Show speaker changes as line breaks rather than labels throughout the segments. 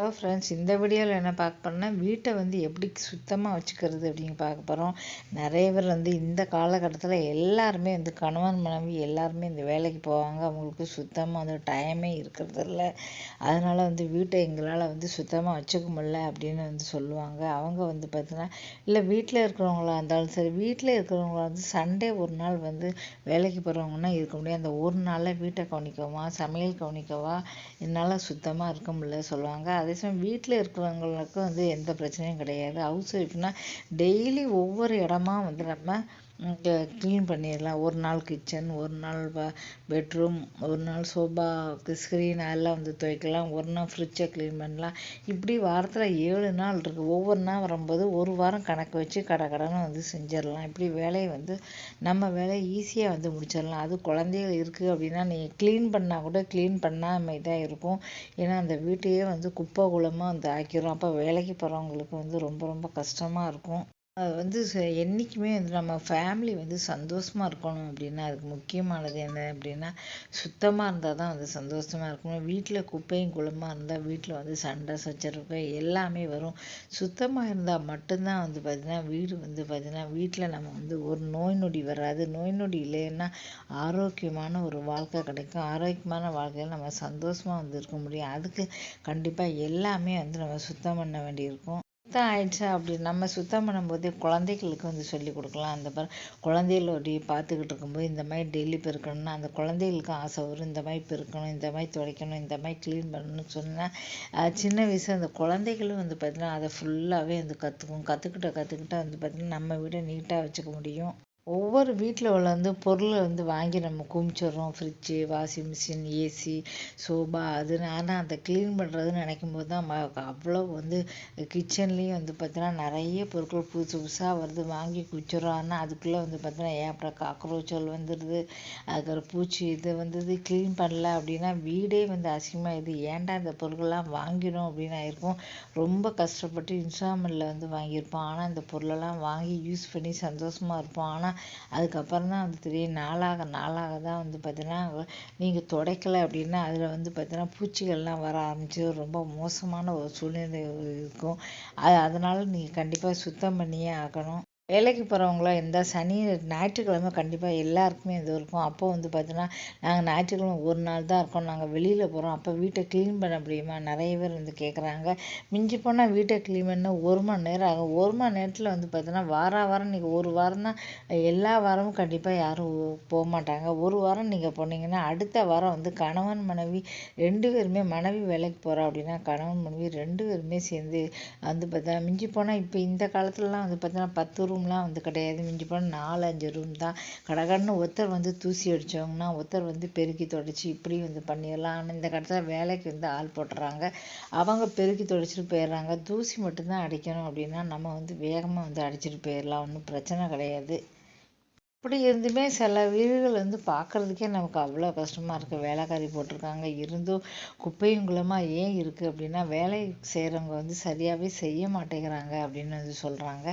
Hello friends இந்த வீடியோவில் என்ன பார்க்க போகிறோம்னா வீட்டை வந்து எப்படி சுத்தமாக வச்சுக்கிறது அப்படின்னு பார்க்க போகிறோம் நிறைய பேர் வந்து இந்த காலகட்டத்தில் எல்லாருமே வந்து கணவன் மனைவி எல்லாருமே இந்த வேலைக்கு போவாங்க. அவங்களுக்கு சுத்தமாக வந்து டைமே இருக்கிறதில்ல அதனால் வந்து வீட்டை எங்களால் வந்து சுத்தமாக வச்சுக்க முடியல அப்படின்னு வந்து சொல்லுவாங்க. அவங்க வந்து பார்த்தீங்கன்னா இல்லை வீட்டில் இருக்கிறவங்களா இருந்தாலும் சரி வீட்டில் இருக்கிறவங்களா வந்து சண்டே ஒரு நாள் வந்து வேலைக்கு போகிறவங்கன்னா இருக்க முடியாது. அந்த ஒரு நாளில் வீட்டை கவனிக்கவா சமையல் கவனிக்கவா என்னால் சுத்தமாக இருக்க முடியல சொல்லுவாங்க. அது அதே சமயம் வீட்டில் இருக்கிறவங்களுக்கும் வந்து எந்த பிரச்சனையும் கிடையாது. ஹவுஸ் ஒய்ஃப்னால் டெய்லி ஒவ்வொரு இடமா வந்து நம்ம இங்கே க்ளீன் பண்ணிடலாம். ஒரு நாள் கிச்சன் ஒரு நாள் பெட்ரூம் ஒரு நாள் சோபாவுக்கு ஸ்க்ரீன் அதெல்லாம் வந்து துவைக்கலாம். ஒரு நாள் ஃப்ரிட்ஜை க்ளீன் பண்ணலாம். இப்படி வாரத்தில் ஏழு நாள் இருக்குது ஒவ்வொரு நாள் வரும்போது ஒரு வாரம் கணக்கு வச்சு கடை கடைன்னு வந்து செஞ்சிடலாம். இப்படி வேலையை வந்து நம்ம வேலையை ஈஸியாக வந்து முடிச்சிடலாம். அது குழந்தைகள் இருக்குது அப்படின்னா நீங்கள் க்ளீன் பண்ணால் கூட க்ளீன் பண்ணாமல் தான் இருக்கும். ஏன்னா அந்த வீட்டையே வந்து குப்பை குளமாக வந்து ஆக்கிரும். அப்போ வேலைக்கு போகிறவங்களுக்கு வந்து ரொம்ப ரொம்ப கஷ்டமாக இருக்கும். அது வந்து என்றைக்குமே வந்து நம்ம ஃபேமிலி வந்து சந்தோஷமாக இருக்கணும் அப்படின்னா அதுக்கு முக்கியமானது என்ன அப்படின்னா சுத்தமாக இருந்தால் தான் வந்து சந்தோஷமாக இருக்கணும். வீட்டில் குப்பையும் குளமாக இருந்தால் வீட்டில் வந்து சண்டை சச்சரவு எல்லாமே வரும். சுத்தமாக இருந்தால் மட்டும்தான் வந்து பார்த்திங்கன்னா வீடு வந்து பார்த்திங்கன்னா வீட்டில் நம்ம வந்து ஒரு நோய் நொடி வராது. நோய் நொடி இல்லைன்னா ஆரோக்கியமான ஒரு வாழ்க்கை கிடைக்கும். ஆரோக்கியமான வாழ்க்கையில் நம்ம சந்தோஷமாக வந்து இருக்க முடியும். அதுக்கு கண்டிப்பாக எல்லாமே வந்து நம்ம சுத்தம் பண்ண வேண்டியிருக்கும். சுத்தம் ஆயிடுச்சா அப்படி நம்ம சுத்தம் பண்ணும்போது குழந்தைகளுக்கு வந்து சொல்லி கொடுக்கலாம். அந்த பாரு குழந்தைகளோடைய பார்த்துக்கிட்டு இருக்கும்போது இந்த மாதிரி டெய்லி பெருக்கணும்னா அந்த குழந்தைகளுக்கும் ஆசை வரும். இந்த மாதிரி பெருக்கணும் இந்த மாதிரி துடைக்கணும் இந்த மாதிரி க்ளீன் பண்ணணும்னு சொன்னால் சின்ன வயசு அந்த குழந்தைகளும் வந்து பார்த்திங்கன்னா அதை ஃபுல்லாகவே வந்து கற்றுக்கும் கற்றுக்கிட்ட கற்றுக்கிட்ட வந்து பார்த்திங்கன்னா நம்ம வீடை நீட்டாக வச்சுக்க முடியும். ஒவ்வொரு வீட்டில் உள்ள வந்து பொருளை வந்து வாங்கி நம்ம குமிச்சிடுறோம் fridge washing machine AC sofa அது ஆனால் அதை க்ளீன் பண்ணுறதுன்னு நினைக்கும் போது தான் அவ்வளோ வந்து கிச்சன்லேயும் வந்து பார்த்தீங்கன்னா நிறைய பொருட்கள் புதுசு புதுசாக வருது வாங்கி குச்சிடுறோம் ஆனால் அதுக்குள்ளே வந்து பார்த்தீங்கன்னா ஏப்பட காக்ரோச்சல் வந்துடுது? அதுக்கப்புறம் பூச்சி இது வந்தது க்ளீன் பண்ணல அப்படின்னா வீடே வந்து அசிங்கமாக இது ஏன்டா இந்த பொருட்கள்லாம் வாங்கிடும் அப்படின்னு ஆயிருக்கும் ரொம்ப கஷ்டப்பட்டு இன்ஸ்டால்மெண்ட்டில் வந்து வாங்கியிருப்போம். ஆனால் இந்த பொருளெல்லாம் வாங்கி யூஸ் பண்ணி சந்தோஷமாக இருப்போம். ஆனால் அதுக்கப்புறம் தான் வந்து தெரியும் நாளாக நாளாக தான் வந்து பார்த்தீங்கன்னா நீங்கள் துடைக்கல அப்படின்னா அதில் வந்து பார்த்தீங்கன்னா பூச்சிகள்லாம் வர ஆரம்பிச்சு ரொம்ப மோசமான ஒரு சூழ்நிலை இருக்கும். அது அதனால் நீங்கள் கண்டிப்பாக சுத்தம் பண்ணியே ஆகணும். வேலைக்கு போகிறவங்களாம் இருந்தால் சனி ஞாயிற்றுக்கிழமை கண்டிப்பாக எல்லாருக்குமே இது இருக்கும். அப்போ வந்து பார்த்தீங்கன்னா நாங்கள் ஞாயிற்றுக்கிழமை ஒரு நாள் தான் இருக்கோம். நாங்கள் வெளியில் போகிறோம் அப்போ வீட்டை க்ளீன் பண்ண முடியுமா? நிறைய பேர் வந்து கேட்குறாங்க மிஞ்சி போனால் வீட்டை க்ளீன் பண்ண ஒரு மணி நேரம் ஆகும். ஒரு மணி நேரத்தில் வந்து பார்த்தீங்கன்னா வார வாரம் நீங்கள் ஒரு வாரம் தான் எல்லா வாரமும் கண்டிப்பாக யாரும் போக மாட்டாங்க. ஒரு வாரம் நீங்கள் போனீங்கன்னா அடுத்த வாரம் வந்து கணவன் மனைவி ரெண்டு பேருமே மனைவி வேலைக்கு போகிறோம் அப்படின்னா கணவன் மனைவி ரெண்டு பேருமே சேர்ந்து வந்து பார்த்தா மிஞ்சி போனால் இப்போ இந்த காலத்துலலாம் வந்து பார்த்தீங்கன்னா பத்து ரூம் ரூம்லாம் வந்து கிடையாது. மிஞ்சி போனால் நாலு அஞ்சு ரூம் தான். கடகடன்னு ஒருத்தர் வந்து தூசி அடித்தவங்கன்னா ஒருத்தர் வந்து பெருக்கி தொடச்சி இப்படி வந்து பண்ணிடலாம். ஆனால் இந்த கடத்தில் வேலைக்கு வந்து ஆள் போட்டுறாங்க. அவங்க பெருக்கி தொடச்சிட்டு போயிடுறாங்க. தூசி மட்டும்தான் அடிக்கணும் அப்படின்னா நம்ம வந்து வேகமாக வந்து அடிச்சிட்டு போயிடலாம். ஒன்றும் பிரச்சனை கிடையாது. அப்படி இருந்துமே சில வீடுகள் வந்து பார்க்குறதுக்கே நமக்கு அவ்வளோ கஷ்டமாக இருக்குது வேலைக்காரி போட்டிருக்காங்க. இருந்தும் குப்பையும் குளமாக ஏன் இருக்குது அப்படின்னா வேலை செய்கிறவங்க வந்து சரியாகவே செய்ய மாட்டேங்கிறாங்க அப்படின்னு வந்து சொல்கிறாங்க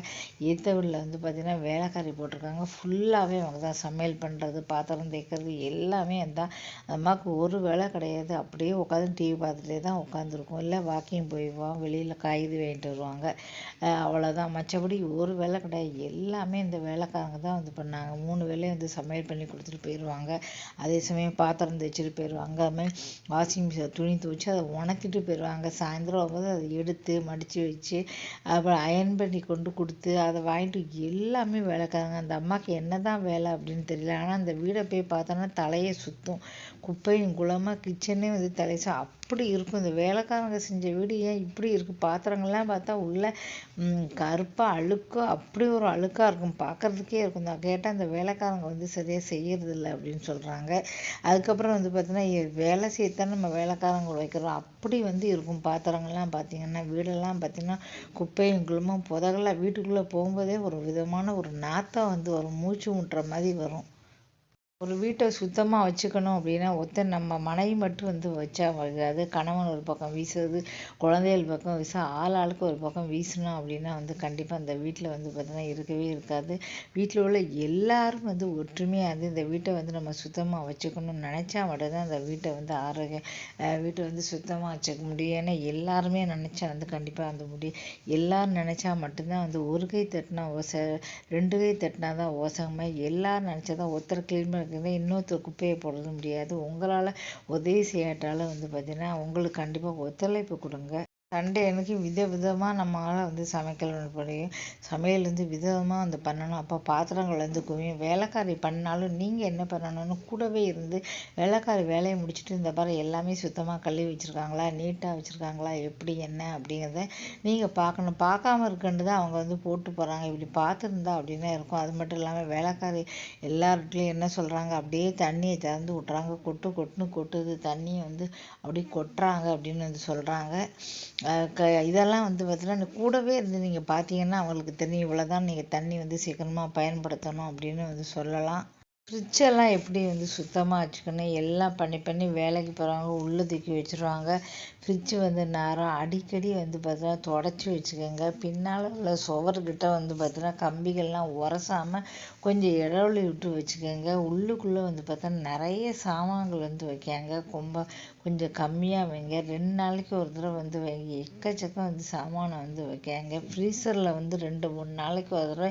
ஏற்ற வீட்டில் வந்து பார்த்திங்கன்னா வேலைக்காரி போட்டிருக்காங்க. ஃபுல்லாகவே அவங்க தான் சமையல் பண்ணுறது பாத்திரம் தேய்க்கிறது எல்லாமே தான் அம்மாவுக்கு ஒரு வேலை கிடையாது. அப்படியே உட்காந்து டிவி பார்த்துட்டே தான் உட்காந்துருக்கும் இல்லை வாக்கிங் போயிடுவோம் வெளியில் காய்கறி வாங்கிட்டு வருவாங்க. அவ்வளோதான் மற்றபடி ஒரு வேலை கிடையாது. எல்லாமே இந்த வேலைக்காரங்க தான் வந்து பண்ணாங்க. மூணு வேளையும் வந்து சமையல் பண்ணி கொடுத்துட்டு போயிடுவாங்க அதே சமயம் பாத்திரம் தைச்சிட்டு போயிடுவாங்க அதுமாதிரி வாஷிங் மிஷினில் துணி துவைச்சி அதை உணக்கிட்டு போயிடுவாங்க சாயந்தரம் போது அதை எடுத்து மடித்து வச்சு அப்புறம் அயன் பண்ணி கொண்டு கொடுத்து அதை வாங்கிட்டு எல்லாமே வேலைக்காரங்க அந்த அம்மாவுக்கு என்ன தான் வேலை அப்படின்னு தெரியல. ஆனால் அந்த வீடை போய் பார்த்தோன்னா தலையை சுற்றும் குப்பையும் குளமாக கிச்சனே வந்து தலைசா அப்படி இருக்கும். இந்த வேலைக்காரங்க செஞ்ச வீடு ஏன் இப்படி இருக்குது பாத்திரங்கள்லாம் பார்த்தா உள்ள கருப்பாக அழுக்கு அப்படி ஒரு அழுக்காக இருக்கும். பார்க்குறதுக்கே இருக்கும். நான் கேட்டால் அந்த வேலைக்காரங்க வந்து சரியாக செய்கிறதில்ல அப்படின்னு சொல்கிறாங்க அதுக்கப்புறம் வந்து பார்த்தீங்கன்னா வேலை செய்யத்தான் நம்ம வேலைக்காரங்களை வைக்கிறோம். அப்படி வந்து இருக்கும் பாத்திரங்கள்லாம் பார்த்திங்கன்னா வீடெல்லாம் பார்த்தீங்கன்னா குப்பையும் குளமும் புதகெல்லாம் வீட்டுக்குள்ளே போகும்போதே ஒரு விதமான ஒரு நாத்தம் வந்து வரும். மூச்சு முட்டுற மாதிரி வரும். ஒரு வீட்டை சுத்தமாக வச்சுக்கணும் அப்படின்னா ஒருத்தர் நம்ம மனைவி மட்டும் வந்து வச்சா வராது கணவன் ஒரு பக்கம் வீசுறது குழந்தைகள் பக்கம் வீச ஆள் ஆளுக்கு ஒரு பக்கம் வீசணும் அப்படின்னா வந்து கண்டிப்பாக அந்த வீட்டில் வந்து பார்த்திங்கன்னா இருக்கவே இருக்காது. வீட்டில் உள்ள எல்லாரும் வந்து ஒற்றுமையாக இருந்து இந்த வீட்டை வந்து நம்ம சுத்தமாக வச்சுக்கணும்னு நினச்சா மட்டும்தான் அந்த வீட்டை வந்து ஆரோக்கிய வீட்டை வந்து சுத்தமாக வச்சுக்க முடியும். ஏன்னா எல்லாருமே நினச்சா வந்து கண்டிப்பாக அந்த முடியும். எல்லாரும் நினச்சா மட்டும்தான் வந்து ஒரு கை தட்டினா ஓசை ரெண்டு கை தட்டினா தான் ஓசகமாக எல்லோரும் நினச்சா தான் ஒருத்தர் கிளீன் இருக்குது இன்னொருத்தர் குப்பையை போடுறது முடியாது. உங்களால் உதவி செய்யாட்டாலும் வந்து பார்த்திங்கன்னா உங்களுக்கு கண்டிப்பாக ஒத்துழைப்பு கொடுங்க. சண்டே அன்னைக்கு வித விதமாக நம்மளால் வந்து சமைக்கணும் முடியும் சமையல் வந்து விதமாக வந்து பண்ணணும். அப்போ பாத்திரங்கள் வந்து குவியும். வேலைக்காரி பண்ணாலும் நீங்கள் என்ன பண்ணணும்னு கூடவே இருந்து வேலைக்காரி வேலையை முடிச்சுட்டு இந்த பாரு எல்லாமே சுத்தமாக கழுவி வச்சுருக்காங்களா? நீட்டாக வச்சுருக்காங்களா? எப்படி என்ன? அப்படிங்கிறத நீங்கள் பார்க்கணும். பார்க்காம இருக்குன்னு தான் அவங்க வந்து போட்டு போகிறாங்க இப்படி பார்த்துருந்தா அப்படின்னா இருக்கும். அது மட்டும் இல்லாமல் வேலைக்காரி எல்லார்ட்லேயும் என்ன சொல்கிறாங்க அப்படியே தண்ணியை திறந்து விட்றாங்க கொட்டு கொட்டுன்னு கொட்டுது. தண்ணியை வந்து அப்படியே கொட்டுறாங்க அப்படின்னு வந்து சொல்கிறாங்க க இதெல்லாம் வந்து பார்த்தீங்கன்னா கூடவே இருந்து நீங்கள் பார்த்தீங்கன்னா அவங்களுக்கு தெரியும் இவ்வளோ தான் நீங்கள் தண்ணி வந்து சீக்கிரமாக பயன்படுத்தணும் அப்படின்னு வந்து சொல்லலாம். ஃப்ரிட்ஜெல்லாம் எப்படி வந்து சுத்தமாக வச்சுக்கணும்? எல்லாம் பண்ணி பண்ணி வேலைக்கு போகிறவங்க உள்ளே தூக்கி வச்சுருவாங்க. ஃப்ரிட்ஜு வந்து நேரம் அடிக்கடி வந்து பார்த்தீங்கன்னா தொடச்சி வச்சுக்கோங்க. பின்னால் உள்ள சுவர்கிட்ட வந்து பார்த்தீங்கன்னா கம்பிகள்லாம் உரசாமல் கொஞ்சம் இடைவெளி விட்டு வச்சுக்கோங்க. உள்ளுக்குள்ளே வந்து பார்த்தா நிறைய சாமான்கள் வந்து வைக்காங்க. கும்ப கொஞ்சம் கம்மியாக வைங்க. ரெண்டு நாளைக்கு ஒரு தடவை வந்து வைங்க. எக்கச்சக்கம் வந்து சாமானை வந்து வைக்காங்க ஃப்ரீசரில் வந்து ரெண்டு மூணு நாளைக்கு ஒரு தடவை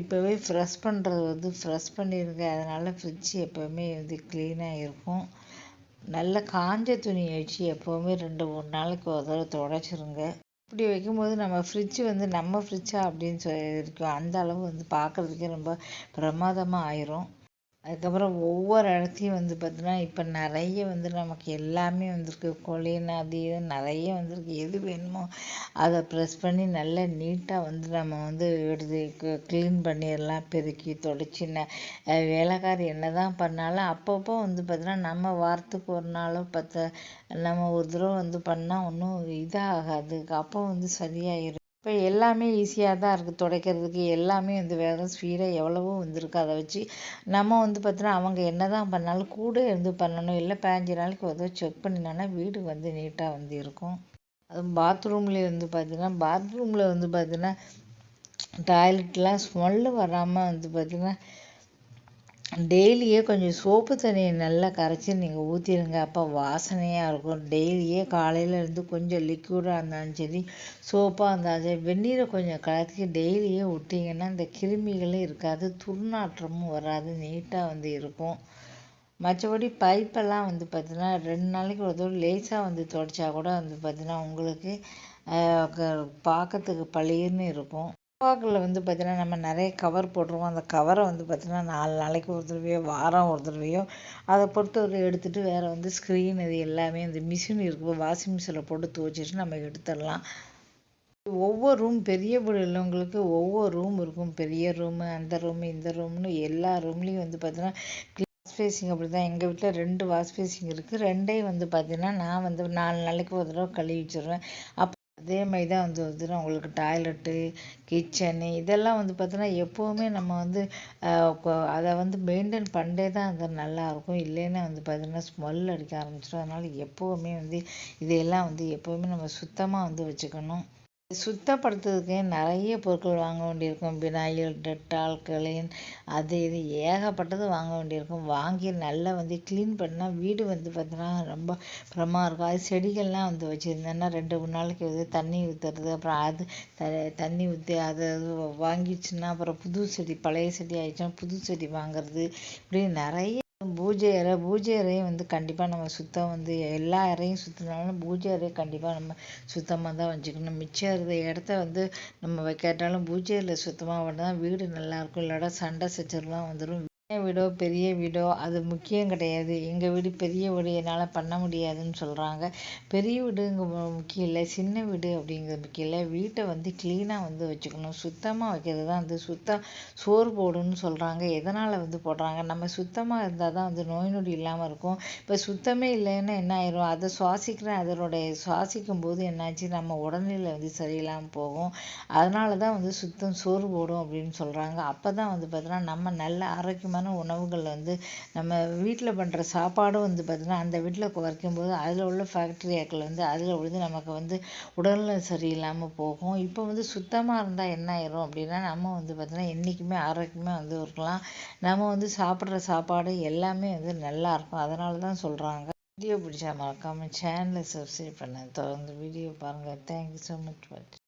இப்போவே ஃப்ரெஷ் பண்ணுறது வந்து ஃப்ரெஷ் பண்ணிடுங்க அதனால் ஃப்ரிட்ஜ் எப்போவுமே வந்து க்ளீனாக இருக்கும். நல்ல காஞ்ச துணியை வச்சு எப்போவுமே ரெண்டு மூணு நாளைக்கு ஒரு தடவை துடைச்சிருங்க. இப்படி வைக்கும்போது நம்ம ஃப்ரிட்ஜ் வந்து நம்ம ஃப்ரிட்ஜா அப்படின்னு சொல்லி இருக்கும். அந்த அளவு வந்து பார்க்குறதுக்கே ரொம்ப பிரமாதமாக ஆயிரும். அதுக்கப்புறம் ஒவ்வொரு இடத்தையும் வந்து பார்த்தோன்னா இப்போ நிறைய வந்து நமக்கு எல்லாமே வந்திருக்கு. கொலின் அது இது நிறைய வந்திருக்கு. எது வேணுமோ அதை ப்ரெஸ் பண்ணி நல்லா நீட்டாக வந்து நம்ம வந்து எடுத்து க்ளீன் பண்ணிடலாம் பெருக்கி தொடச்சி ந வேலைக்காரி என்ன தான் பண்ணாலும் அப்பப்போ வந்து பார்த்தோன்னா நம்ம வாரத்துக்கு ஒரு நாளோ பத்து நம்ம ஒரு தடவை வந்து பண்ணால் ஒன்றும் இதாகாது. அப்போ வந்து சரியாயிடும் இப்போ எல்லாமே ஈஸியாக தான் இருக்குது துடைக்கிறதுக்கு எல்லாமே வந்து வேறு ஸ்பீடாக எவ்வளவோ வந்துருக்கு. அதை வச்சு நம்ம வந்து பார்த்தோன்னா அவங்க என்ன தான் பண்ணாலும் கூட இருந்து பண்ணணும். இல்லை பதினஞ்சு நாளைக்கு ஏதோ செக் பண்ணினோன்னா வீடு வந்து நீட்டாக வந்து இருக்கும். அதுவும் பாத்ரூம்லேயே வந்து பார்த்தீங்கன்னா பாத்ரூமில் வந்து பார்த்தீங்கன்னா டாய்லெட்லாம் ஸ்மெல்லு வராமல் வந்து பார்த்தீங்கன்னா டெய்லியே கொஞ்சம் சோப்பு தண்ணியை நல்லா கரைச்சி நீங்கள் ஊற்றிடுங்க அப்போ வாசனையாக இருக்கும். டெய்லியே காலையில் இருந்து கொஞ்சம் லிக்யூடாக இருந்தாலும் சரி சோப்பாக இருந்தாலும் சரி வெந்நீரை கொஞ்சம் கலக்கி டெய்லியே விட்டிங்கன்னா இந்த கிருமிகளும் இருக்காது. துர்நாற்றமும் வராது. நீட்டாக வந்து இருக்கும். மற்றபடி பைப்பெல்லாம் வந்து பார்த்திங்கன்னா ரெண்டு நாளைக்கு ஒரு தடவை லேசாக வந்து துடைச்சா கூட வந்து பார்த்திங்கன்னா உங்களுக்கு பார்க்கறதுக்கு பளிர்னு இருக்கும். டப்பாக்களில் வந்து பார்த்திங்கன்னா நம்ம நிறைய கவர் போட்டுருவோம். அந்த கவரை வந்து பார்த்திங்கன்னா நாலு நாளைக்கு ஒரு தடவையோ வாரம் ஒரு தடவையோ அதை பொறுத்தவரை எடுத்துகிட்டு வேறு வந்து ஸ்க்ரீன் இது எல்லாமே அந்த மிஷின் இருக்குது வாஷிங் மிஷினில் போட்டு துவைச்சிட்டு நம்ம எடுத்துடலாம். ஒவ்வொரு ரூம் பெரிய வீடு உள்ளவங்களுக்கு ஒவ்வொரு ரூம் இருக்கும். பெரிய ரூமு அந்த ரூமு இந்த ரூம்னு எல்லா ரூம்லேயும் வந்து பார்த்திங்கன்னா வாஷ்பேசிங் அப்படி தான் எங்கள் வீட்டில் ரெண்டு வாஷ் பேசிங் இருக்குது ரெண்டையும் வந்து பார்த்திங்கன்னா நான் வந்து நாலு நாளைக்கு ஒரு தடவை கழுவி வச்சிடுவேன் அப்போ அதே மாதிரி தான் வந்து வந்துடும் உங்களுக்கு டாய்லெட்டு கிச்சனு இதெல்லாம் வந்து பார்த்தோன்னா எப்போவுமே நம்ம வந்து அதை வந்து மெயின்டைன் பண்ணிட்டே தான் அது நல்லாயிருக்கும் இல்லைன்னா வந்து பார்த்தீங்கன்னா ஸ்மெல் அடிக்க ஆரம்பிச்சிடும். அதனால் எப்போவுமே வந்து இதையெல்லாம் வந்து எப்போவுமே நம்ம சுத்தமாக வந்து வச்சுக்கணும். சுத்தப்படுத்துறதுக்கு நிறைய பொருட்கள் வாங்க வேண்டியிருக்கும். பினாயில் டெட்டால் கிளீன் அது இது ஏகப்பட்டது வாங்க வேண்டியிருக்கும். வாங்கி நல்லா வந்து க்ளீன் பண்ணால் வீடு வந்து பார்த்தீங்கன்னா ரொம்ப பிரமா இருக்கும். அது செடிகள்லாம் வந்து வச்சுருந்தேன்னா ரெண்டு மூணு நாளைக்கு வந்து தண்ணி ஊற்றுறது அப்புறம் அது த தண்ணி ஊற்றி அதை வாங்கிடுச்சுன்னா அப்புறம் புது செடி பழைய செடி ஆயிடுச்சுன்னா புது செடி வாங்குறது இப்படி நிறைய பூஜை அறை பூஜை அறையும் வந்து கண்டிப்பாக நம்ம சுத்தம் வந்து எல்லா அறையும் சுற்றினாலும் பூஜை அறையை கண்டிப்பாக நம்ம சுத்தமாக தான் வச்சுக்கணும். மிச்சம் இருந்த இடத்த வந்து நம்ம வைக்காட்டாலும் பூஜை அறை சுத்தமாக தான் வீடு நல்லாயிருக்கும் இல்லாட்டா சண்டை சச்சரவுலாம் வந்துடும் வீடோ பெரிய வீடோ அது முக்கியம் கிடையாது. எங்கள் வீடு பெரிய வீடு என்னால் பண்ண முடியாதுன்னு சொல்கிறாங்க பெரிய வீடுங்க முக்கியம் இல்லை. சின்ன வீடு அப்படிங்கிறது முக்கியம் இல்லை. வீட்டை வந்து க்ளீனாக வந்து வச்சுக்கணும். சுத்தமாக வைக்கிறது தான் வந்து சுத்தம் சோறு போடுன்னு சொல்கிறாங்க எதனால் வந்து போடுறாங்க? நம்ம சுத்தமாக இருந்தால் தான் வந்து நோய் நொடி இல்லாமல் இருக்கும். இப்போ சுத்தமே இல்லைன்னா என்ன ஆயிரும்? அதை சுவாசிக்கிற அதனுடைய சுவாசிக்கும் போது என்னாச்சு? நம்ம உடல்நிலை வந்து சரியில்லாமல் போகும். அதனால தான் வந்து சுத்தம் சோறு போடும் அப்படின்னு சொல்கிறாங்க அப்போ தான் வந்து பார்த்தோன்னா நம்ம நல்ல ஆரோக்கியமான உணவுகள் வந்து நம்ம வீட்டில் பண்ணுற சாப்பாடும் வந்து பார்த்திங்கன்னா அந்த வீட்டில் வைக்கும்போது அதில் உள்ள ஃபேக்டரியாக்கள் வந்து அதில் விழுந்து நமக்கு வந்து உடல்நிலை சரியில்லாமல் போகும். இப்போ வந்து சுத்தமாக இருந்தால் என்ன ஆயிரும் அப்படின்னா நம்ம வந்து பார்த்திங்கன்னா என்றைக்குமே ஆரோக்கியமாக வந்து இருக்கலாம். நம்ம வந்து சாப்பிட்ற சாப்பாடு எல்லாமே வந்து நல்லா இருக்கும். அதனால தான் சொல்கிறாங்க வீடியோ பிடிச்சா மறக்காமல் சேனலை சப்ஸ்கிரைப் பண்ண. தொடர்ந்து வீடியோ பாருங்கள் தேங்க்யூ ஸோ மச் வாட்ச்